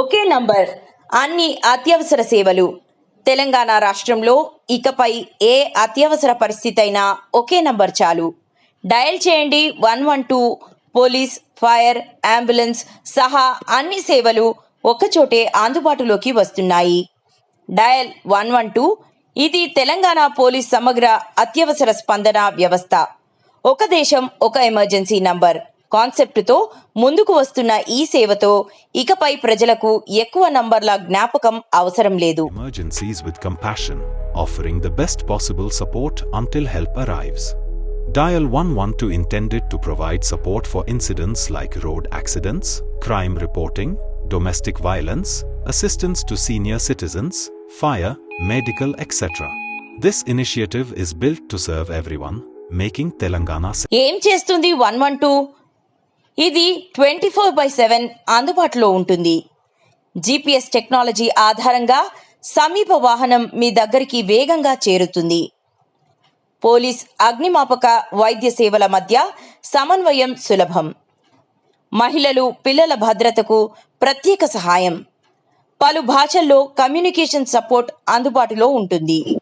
ఒకే number అన్ని అత్యవసర సేవలు. తెలంగాణ రాష్ట్రంలో ఇకపై ఏ అత్యవసర పరిస్థితి అయినా ఒకే నంబర్ చాలు. డయల్ చేయండి one one two police fire ambulance సహా అన్ని సేవలు ఒక్కచోటే అందుబాటులోకి వస్తున్నాయి. డయల్ వన్ వన్ టూ ఇది తెలంగాణ పోలీస్ సమగ్ర అత్యవసర స్పందన వ్యవస్థ. ఒక దేశం ఒక ఎమర్జెన్సీ నంబర్. కాన్సెప్టుతో ముందుకు వస్తున్న ఈ సేవతో ఇకపై ప్రజలకు ఎక్కువ నంబర్ల జ్ఞాపకం అవసరం లేదు emergencies with compassion, offering the best possible support until help arrives. Dial 112 intended to provide support for incidents like road accidents, crime reporting, domestic violence, assistance to senior citizens, fire, medical, etc. This initiative is built to serve everyone, making Telangana safe. ఏం చేస్తుంది one one two ఇది twenty four by seven అందుబాటులో ఉంటుంది. GPS technology ఆధారంగా సమీప వాహనం మీ దగ్గరికి వేగంగా చేరుతుంది. పోలీస్ అగ్నిమాపక వైద్య సేవల మధ్య సమన్వయం సులభం. మహిళలు పిల్లల భద్రతకు ప్రత్యేక సహాయం. పలు భాషల్లో కమ్యూనికేషన్ సపోర్ట్ అందుబాటులో ఉంటుంది.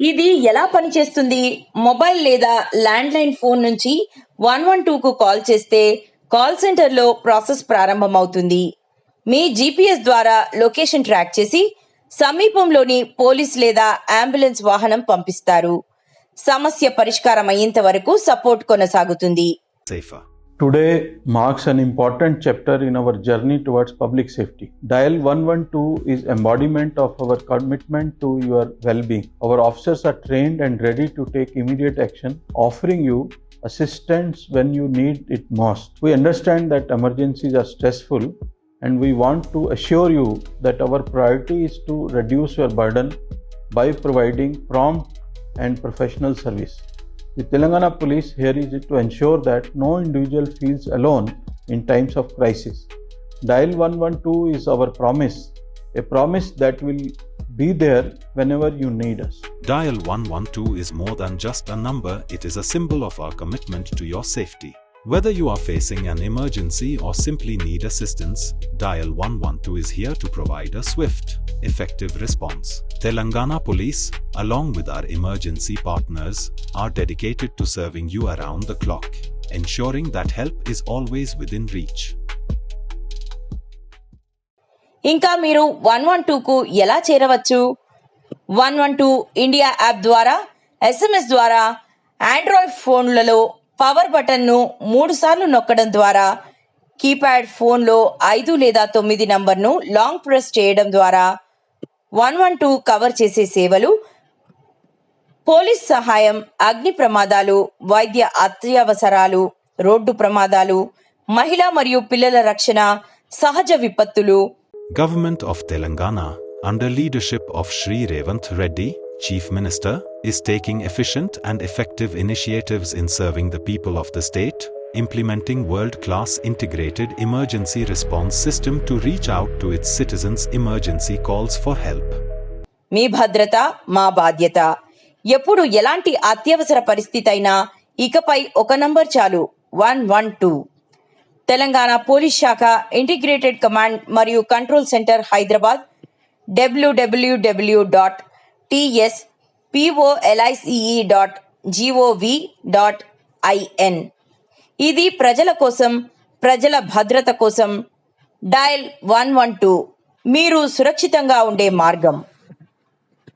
ఇది ఎలా పనిచేస్తుంది? మొబైల్ లేదా ల్యాండ్లైన్ ఫోన్ నుంచి వన్ వన్ టూకు కాల్ చేస్తే కాల్ సెంటర్లో ప్రాసెస్ ప్రారంభమవుతుంది. మీ జీపీఎస్ ద్వారా లొకేషన్ ట్రాక్ చేసి సమీపంలోని పోలీస్ లేదా అంబులెన్స్ వాహనం పంపిస్తారు. సమస్య పరిష్కారం అయ్యేంత వరకు సపోర్ట్ కొనసాగుతుంది. Today marks an important chapter in our journey towards public safety. Dial 112 is embodiment of our commitment to your well-being. Our officers are trained and ready to take immediate action, offering you assistance when you need it most. We understand that emergencies are stressful and we want to assure you that our priority is to reduce your burden by providing prompt and professional service. The Telangana Police here is it to ensure that no individual feels alone in times of crisis. Dial 112 is our promise, a promise that will be there whenever you need us. Dial 112 is more than just a number, it is a symbol of our commitment to your safety. Whether you are facing an emergency or simply need assistance, Dial 112 is here to provide a swift, effective response. Telangana Police, along with our emergency partners, are dedicated to serving you around the clock, ensuring that help is always within reach. ఇంకా మీరు one one టూకు ఎలా చేరవచ్చు one one two India app ద్వారా SMS ద్వారా Android ఫోన్లలో power బటన్ను మూడు సార్లు నొక్కడం ద్వారా కీప్యాడ్ ఫోన్లో ఐదు లేదా తొమ్మిది నంబర్ను లాంగ్ ప్రెస్ చేయడం ద్వారా వన్ వన్ టూ కవర్ చేసే సేవలు పోలీస్ సహాయం అగ్ని ప్రమాదాలు వైద్య అత్యవసరాలు రోడ్డు ప్రమాదాలు మహిళా మరియు పిల్లల రక్షణ సహజ విపత్తులు Government of Telangana, under leadership of Sri Revant Reddy, Chief Minister, is taking efficient and effective initiatives in serving the people of the state, implementing world-class integrated emergency response system to reach out to its citizens' emergency calls for help. మీ భద్రత మా బాధ్యత ఎప్పుడు ఎలాంటి అత్యవసర పరిస్థితి అయినా ఇకపై ఒక నంబర్ చాలు. One one two. Telangana police శాఖ ఇంటిగ్రేటెడ్ కమాండ్ మరియు control centre Hyderabad W W W dot TS P O L I C E dot G O V dot I N ఇది ప్రజల కోసం ప్రజల భద్రత కోసం. Dial one one two. మీరు సురక్షితంగా ఉండే మార్గం.